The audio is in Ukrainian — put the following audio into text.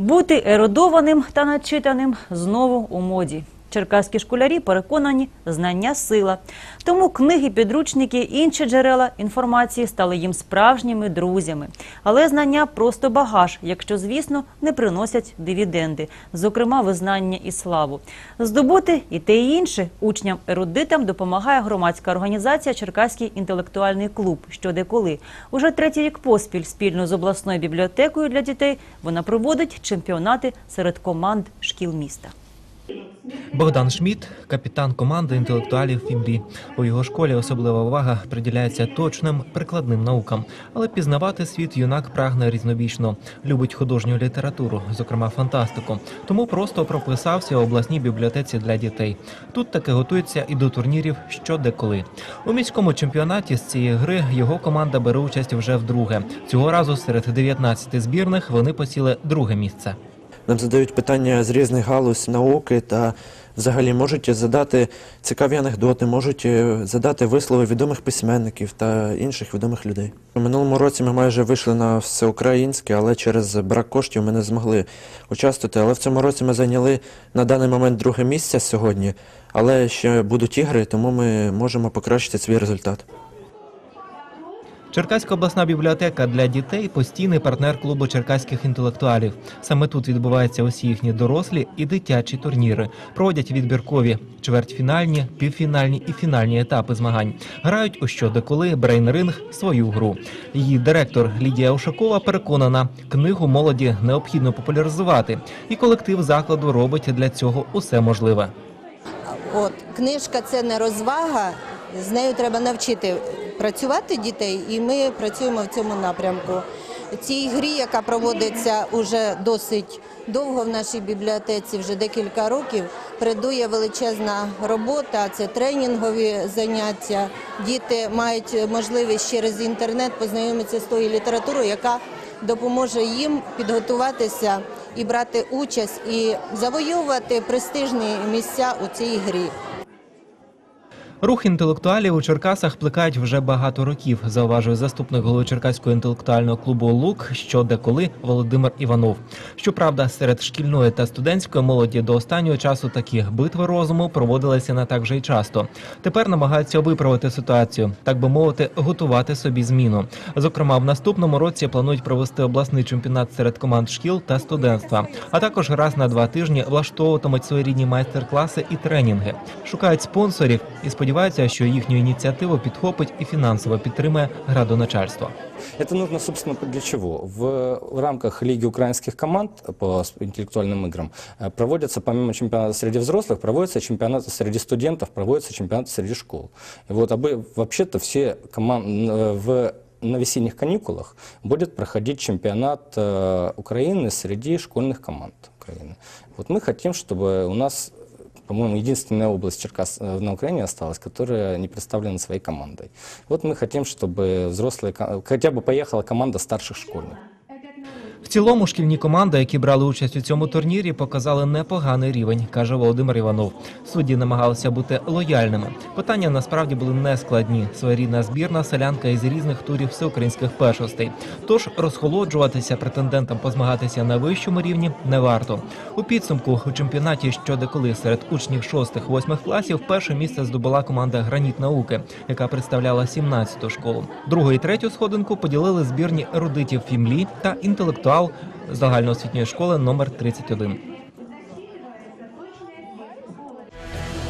Бути ерудованим та начитаним знову у моді. Черкаські школярі переконані, знання сила. Тому книги, підручники, інші джерела інформації стали їм справжніми друзями. Але знання просто багаж, якщо, звісно, не приносять дивіденди, зокрема визнання і славу. Здобути і те, і інше учням-ерудитам допомагає громадська організація Черкаський інтелектуальний клуб. Що деколи уже третій рік поспіль спільно з обласною бібліотекою для дітей вона проводить чемпіонати серед команд шкіл міста. Богдан Шмідт – капітан команди інтелектуалів Фімлі. У його школі особлива увага приділяється точним прикладним наукам. Але пізнавати світ юнак прагне різнобічно. Любить художню літературу, зокрема фантастику. Тому просто прописався у обласній бібліотеці для дітей. Тут таки готується і до турнірів що деколи. У міському чемпіонаті з цієї гри його команда бере участь вже вдруге. Цього разу серед 19 збірних вони посіли друге місце. Нам задають питання з різних галузь науки та взагалі можуть задати цікаві анекдоти, можуть е, задати вислови відомих письменників та інших відомих людей. У минулому році ми майже вийшли на всеукраїнське, але через брак коштів ми не змогли участвувати. Але в цьому році ми зайняли на даний момент друге місце сьогодні, але ще будуть ігри, тому ми можемо покращити свій результат. Черкаська обласна бібліотека для дітей постійний партнер клубу черкаських інтелектуалів. Саме тут відбуваються усі їхні дорослі і дитячі турніри. Проводять відбіркові чвертьфінальні, півфінальні і фінальні етапи змагань. Грають у що деколи брейнринг свою гру. Її директор Лідія Ушакова переконана, книгу молоді необхідно популяризувати, і колектив закладу робить для цього усе можливе. От книжка це не розвага, з нею треба навчити працювати дітей, і ми працюємо в цьому напрямку. Цій грі, яка проводиться уже досить довго в нашій бібліотеці, вже декілька років, передує величезна робота. Це тренінгові заняття. Діти мають можливість через інтернет познайомитися з тою літературою, яка допоможе їм підготуватися і брати участь, і завоювати престижні місця у цій грі. Рух інтелектуалів у Черкасах плекають вже багато років, зауважує заступник голови Черкаського інтелектуального клубу Лук, що деколи Володимир Іванов. Щоправда, серед шкільної та студентської молоді до останнього часу такі битви розуму проводилися не так вже й часто. Тепер намагаються виправити ситуацію, так би мовити, готувати собі зміну. Зокрема, в наступному році планують провести обласний чемпіонат серед команд шкіл та студентства, а також раз на два тижні влаштовуватимуть своєрідні майстер-класи і тренінги. Шукають спонсорів і сподіваються, що їхню ініціативу підхопить і фінансово підтримає градоначальство. Это нужно, собственно, для чего? В, в рамках Лиги украинских команд по с- интеллектуальным играм э, проводятся, помимо чемпионата среди взрослых, проводятся чемпионаты среди студентов, проводятся чемпионаты среди школ. И вот обы- вообще-то все команды в на весенних каникулах будет проходить чемпионат э, Украины среди школьных команд Украины. Вот мы хотим, чтобы у нас по-моему, единственная область Черкас э, на Украине осталась, которая не представлена своей командой. Вот мы хотим, чтобы взрослые, ко- хотя бы поехала команда старших школьников. Цілому шкільні команди, які брали участь у цьому турнірі, показали непоганий рівень, каже Володимир Іванов. Судді намагалися бути лояльними. Питання насправді були нескладні. Своєрідна збірна селянка із різних турів всеукраїнських першостей. Тож розхолоджуватися претендентам позмагатися на вищому рівні не варто. У підсумку у чемпіонаті що деколи серед учнів 6-8 класів перше місце здобула команда Граніт науки, яка представляла 17-ту школу. Другу і третю сходинку поділили збірні ерудитів Фімлі та інтелектуал загальноосвітньої школи номер 31.